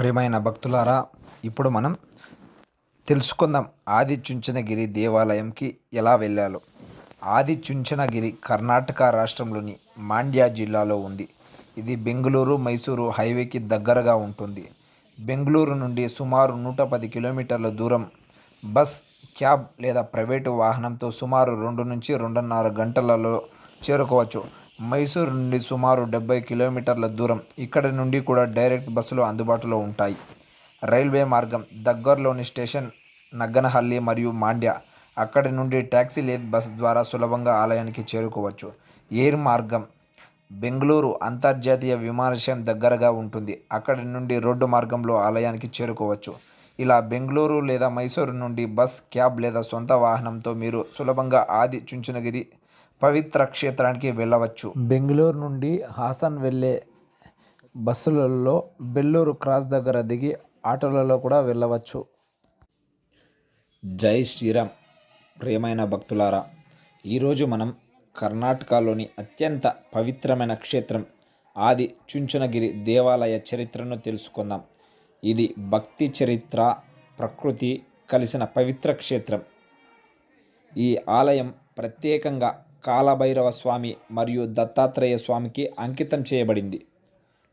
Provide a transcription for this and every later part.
ప్రియమైన భక్తులారా ఇప్పుడు మనం తెలుసుకుందాం ఆది చుంచనగిరి దేవాలయంకి ఎలా వెళ్ళాలో. ఆది చుంచనగిరి కర్ణాటక రాష్ట్రంలోని మాండ్యా జిల్లాలో ఉంది. ఇది బెంగళూరు మైసూరు హైవేకి దగ్గరగా ఉంటుంది. బెంగళూరు నుండి సుమారు నూట పది కిలోమీటర్ల దూరం బస్ క్యాబ్ లేదా ప్రైవేటు వాహనంతో సుమారు రెండు నుంచి రెండున్నర గంటలలో చేరుకోవచ్చు. మైసూరు నుండి సుమారు డెబ్బై కిలోమీటర్ల దూరం ఇక్కడ నుండి కూడా డైరెక్ట్ బస్సులు అందుబాటులో ఉంటాయి. రైల్వే మార్గం దగ్గరలోని స్టేషన్ నగ్గనహల్లి మరియు మాండ్య. అక్కడి నుండి ట్యాక్సీ లేద్ బస్ ద్వారా సులభంగా ఆలయానికి చేరుకోవచ్చు. ఎయిర్ మార్గం బెంగళూరు అంతర్జాతీయ విమానాశ్రయం దగ్గరగా ఉంటుంది. అక్కడి నుండి రోడ్డు మార్గంలో ఆలయానికి చేరుకోవచ్చు. ఇలా బెంగళూరు లేదా మైసూరు నుండి బస్ క్యాబ్ లేదా సొంత వాహనంతో మీరు సులభంగా ఆది చుంచునగిరి పవిత్ర క్షేత్రానికి వెళ్ళవచ్చు. బెంగళూరు నుండి హాసన్ వెళ్ళే బస్సులలో బెల్లూరు క్రాస్ దగ్గర దిగి ఆటోలలో కూడా వెళ్ళవచ్చు. జై శ్రీరామ్ ప్రియమైన భక్తులారా ఈరోజు మనం కర్ణాటకలోని అత్యంత పవిత్రమైన క్షేత్రం ఆది చుంచనగిరి దేవాలయ చరిత్రను తెలుసుకుందాం. ఇది భక్తి చరిత్ర ప్రకృతి కలిసిన పవిత్ర క్షేత్రం. ఈ ఆలయం ప్రత్యేకంగా కాలభైరవ స్వామి మరియు దత్తాత్రేయ స్వామికి అంకితం చేయబడింది.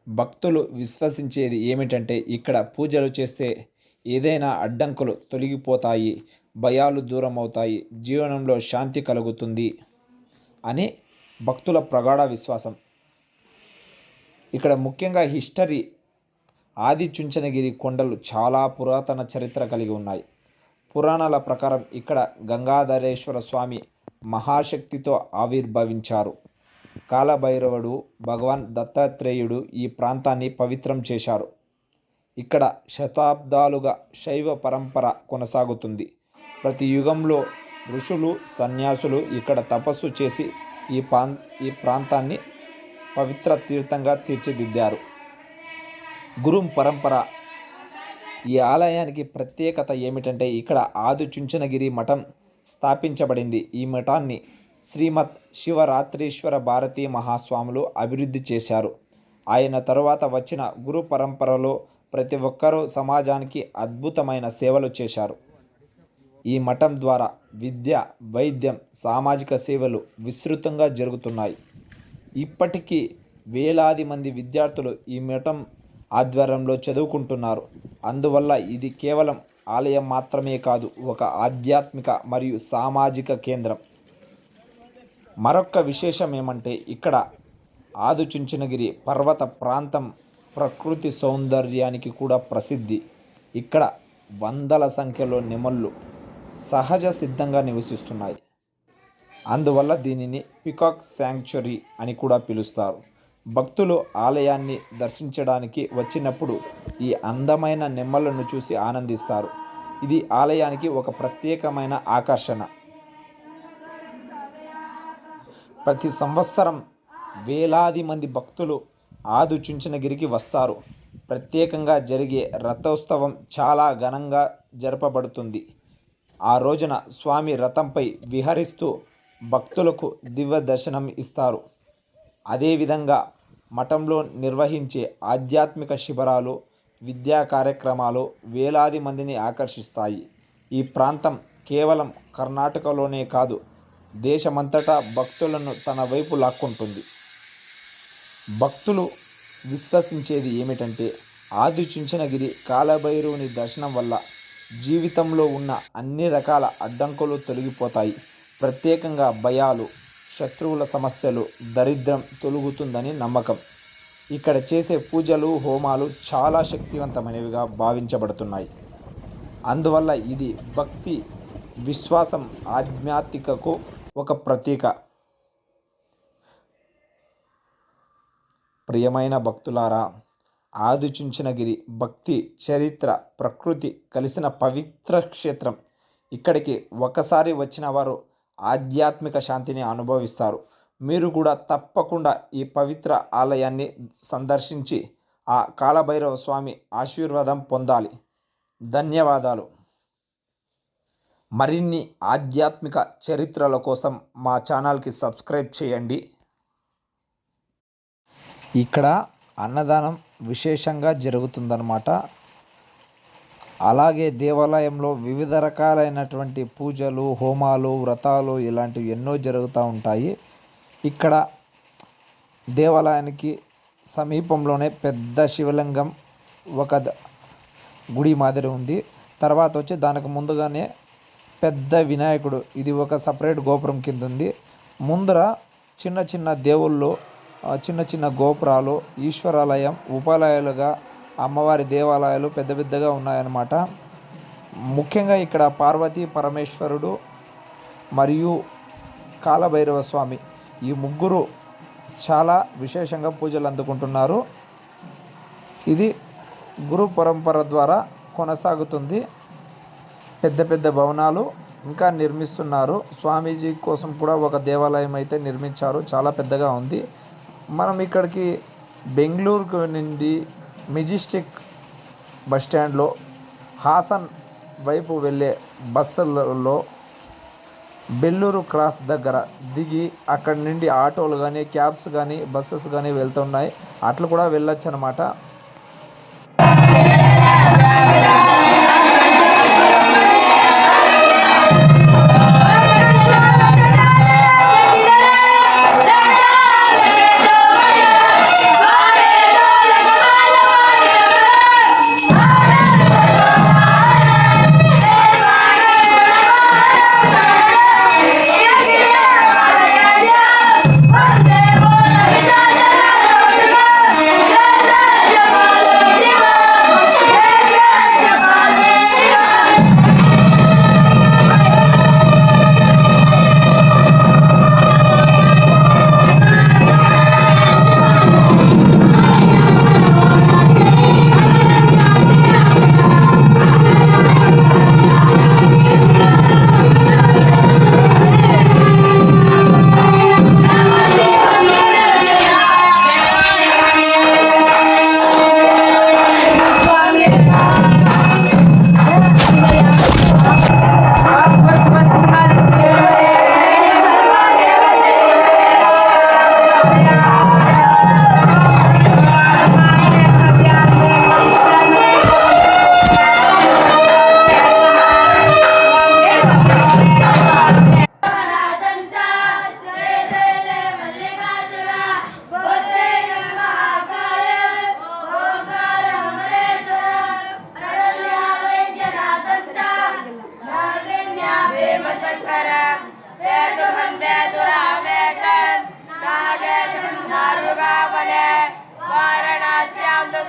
భక్తులు విశ్వసించేది ఏమిటంటే ఇక్కడ పూజలు చేస్తే ఏదైనా అడ్డంకులు తొలగిపోతాయి భయాలు దూరం అవుతాయి జీవనంలో శాంతి కలుగుతుంది అని భక్తుల ప్రగాఢ విశ్వాసం. ఇక్కడ ముఖ్యంగా హిస్టరీ ఆది చుంచనగిరి కొండలు చాలా పురాతన చరిత్ర కలిగి ఉన్నాయి. పురాణాల ప్రకారం ఇక్కడ గంగాధరేశ్వర స్వామి మహాశక్తితో ఆవిర్భవించారు. కాలభైరవుడు భగవాన్ దత్తాత్రేయుడు ఈ ప్రాంతాన్ని పవిత్రం చేశారు. ఇక్కడ శతాబ్దాలుగా శైవ పరంపర కొనసాగుతుంది. ప్రతి యుగంలో ఋషులు సన్యాసులు ఇక్కడ తపస్సు చేసి ఈ ప్రాం ఈ ప్రాంతాన్ని పవిత్ర తీర్థంగా తీర్చిదిద్దారు. గురుం పరంపర. ఈ ఆలయానికి ప్రత్యేకత ఏమిటంటే ఇక్కడ ఆదిచుంచనగిరి మఠం స్థాపించబడింది. ఈ మఠాన్ని శ్రీమద్ శివరాత్రీశ్వర భారతీ మహాస్వాములు అభివృద్ధి చేశారు. ఆయన తరువాత వచ్చిన గురు పరంపరలో ప్రతి ఒక్కరూ సమాజానికి అద్భుతమైన సేవలు చేశారు. ఈ మఠం ద్వారా విద్య వైద్యం సామాజిక సేవలు విస్తృతంగా జరుగుతున్నాయి. ఇప్పటికీ వేలాది మంది విద్యార్థులు ఈ మఠం ఆధ్వర్యంలో చదువుకుంటున్నారు. అందువల్ల ఇది కేవలం ఆలయం మాత్రమే కాదు ఒక ఆధ్యాత్మిక మరియు సామాజిక కేంద్రం. మరొక విశేషం ఏమంటే ఇక్కడ ఆదుచుంచనగిరి పర్వత ప్రాంతం ప్రకృతి సౌందర్యానికి కూడా ప్రసిద్ధి. ఇక్కడ వందల సంఖ్యలో నెమళ్ళు సహజ సిద్ధంగా నివసిస్తున్నాయి. అందువల్ల దీనిని పికాక్ శాంక్చురీ అని కూడా పిలుస్తారు. భక్తులు ఆలయాన్ని దర్శించడానికి వచ్చినప్పుడు ఈ అందమైన నెమ్మలను చూసి ఆనందిస్తారు. ఇది ఆలయానికి ఒక ప్రత్యేకమైన ఆకర్షణ. ప్రతి సంవత్సరం వేలాది మంది భక్తులు ఆదుచుంచనగిరికి వస్తారు. ప్రత్యేకంగా జరిగే రథోత్సవం చాలా ఘనంగా జరపబడుతుంది. ఆ రోజున స్వామి రథంపై విహరిస్తూ భక్తులకు దివ్య దర్శనం ఇస్తారు. అదేవిధంగా మఠంలో నిర్వహించే ఆధ్యాత్మిక శిబిరాలు విద్యా కార్యక్రమాలు వేలాది మందిని ఆకర్షిస్తాయి. ఈ ప్రాంతం కేవలం కర్ణాటకలోనే కాదు దేశమంతటా భక్తులను తన వైపు లాక్కుంటుంది. భక్తులు విశ్వసించేది ఏమిటంటే ఆది చుంచనగిరి కాలభైరవుని దర్శనం వల్ల జీవితంలో ఉన్న అన్ని రకాల అడ్డంకులు తొలగిపోతాయి. ప్రత్యేకంగా భయాలు శత్రువుల సమస్యలు దరిద్రం తొలుగుతుందని నమ్మకం. ఇక్కడ చేసే పూజలు హోమాలు చాలా శక్తివంతమైనవిగా భావించబడుతున్నాయి. అందువల్ల ఇది భక్తి విశ్వాసం ఆధ్యాత్మికకు ఒక ప్రతీక. ప్రియమైన భక్తులారా ఆదిచుంచనగిరి భక్తి చరిత్ర ప్రకృతి కలిసిన పవిత్ర క్షేత్రం. ఇక్కడికి ఒకసారి వచ్చిన వారు ఆధ్యాత్మిక శాంతిని అనుభవిస్తారు. మీరు కూడా తప్పకుండా ఈ పవిత్ర ఆలయాన్ని సందర్శించి ఆ కాలభైరవ స్వామి ఆశీర్వాదం పొందాలి. ధన్యవాదాలు. మరిన్ని ఆధ్యాత్మిక చరిత్రల కోసం మా ఛానల్కి సబ్స్క్రైబ్ చేయండి. ఇక్కడ అన్నదానం విశేషంగా జరుగుతుందన్నమాట. అలాగే దేవాలయంలో వివిధ రకాలైనటువంటి పూజలు హోమాలు వ్రతాలు ఇలాంటివి ఎన్నో జరుగుతూ ఉంటాయి. ఇక్కడ దేవాలయానికి సమీపంలోనే పెద్ద శివలింగం ఒక గుడి మాదిరి ఉంది. తర్వాత వచ్చి దానికి ముందుగానే పెద్ద వినాయకుడు ఇది ఒక సపరేట్ గోపురం కింద ఉంది. ముందర చిన్న చిన్న దేవుళ్ళు చిన్న చిన్న గోపురాలు ఈశ్వరాలయం ఉపాలయాలుగా అమ్మవారి దేవాలయాలు పెద్ద పెద్దగా ఉన్నాయన్నమాట. ముఖ్యంగా ఇక్కడ పార్వతీ పరమేశ్వరుడు మరియు కాలభైరవ స్వామి ఈ ముగ్గురు చాలా విశేషంగా పూజలు అందుకుంటున్నారు. ఇది గురు పరంపర ద్వారా కొనసాగుతుంది. పెద్ద పెద్ద భవనాలు ఇంకా నిర్మిస్తున్నారు. స్వామీజీ కోసం కూడా ఒక దేవాలయం అయితే నిర్మించారు. చాలా పెద్దగా ఉంది. మనం ఇక్కడికి బెంగళూరుకు నుండి మెజిస్టిక్ బస్ స్టాండ్లో హాసన్ వైపు వెళ్ళే బస్సులలో బెల్లూరు క్రాస్ దగ్గర దిగి అక్కడి నుండి ఆటోలు కానీ క్యాబ్స్ కానీ బస్సెస్ కానీ వెళ్తున్నాయి అట్లు కూడా వెళ్ళొచ్చు అనమాట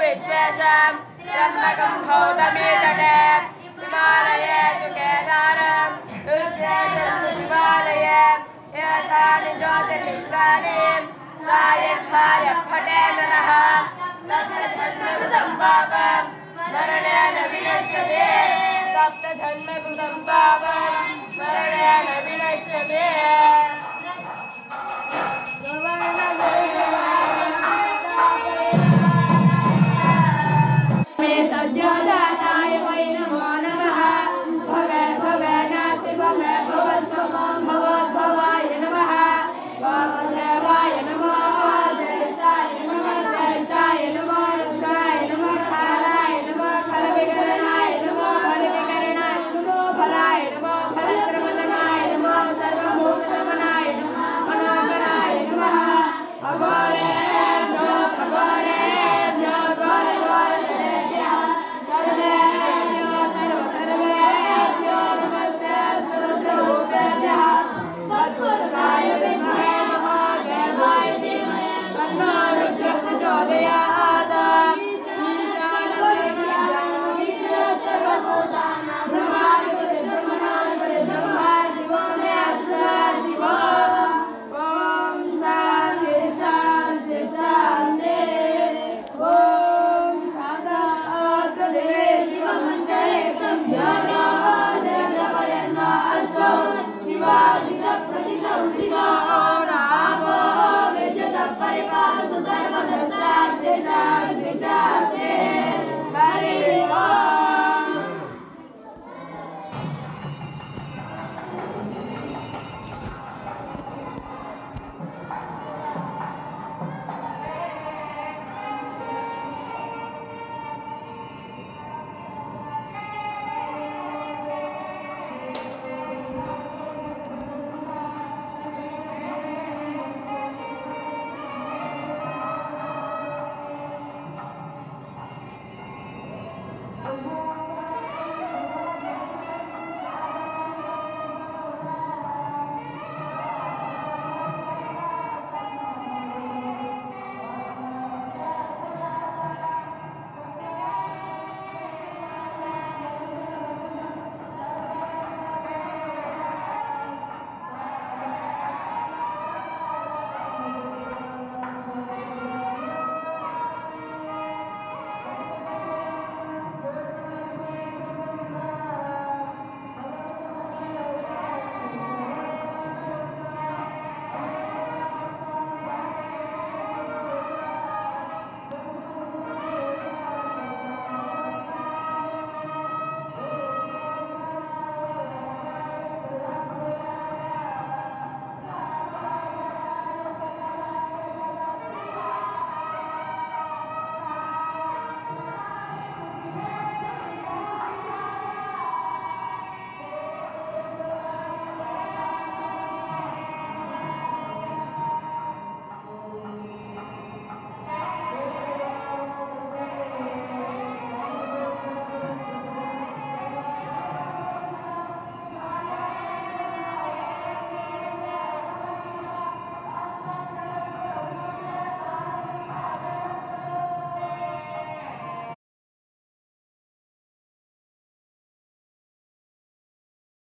Vishvesham, Trambakam Khautamitane, Himalaya Tukedaram, Ushvesham Nushvalayam, Yathani Jyotirinvanim, Sayam Khaya Phatenanaha, Sattva-Sattva-Kutam Bhavam, Maranena Vinashyade, Sattva-Sattva-Kutam Bhavam, Maranena Vinashyade, Govarna Vinashyade,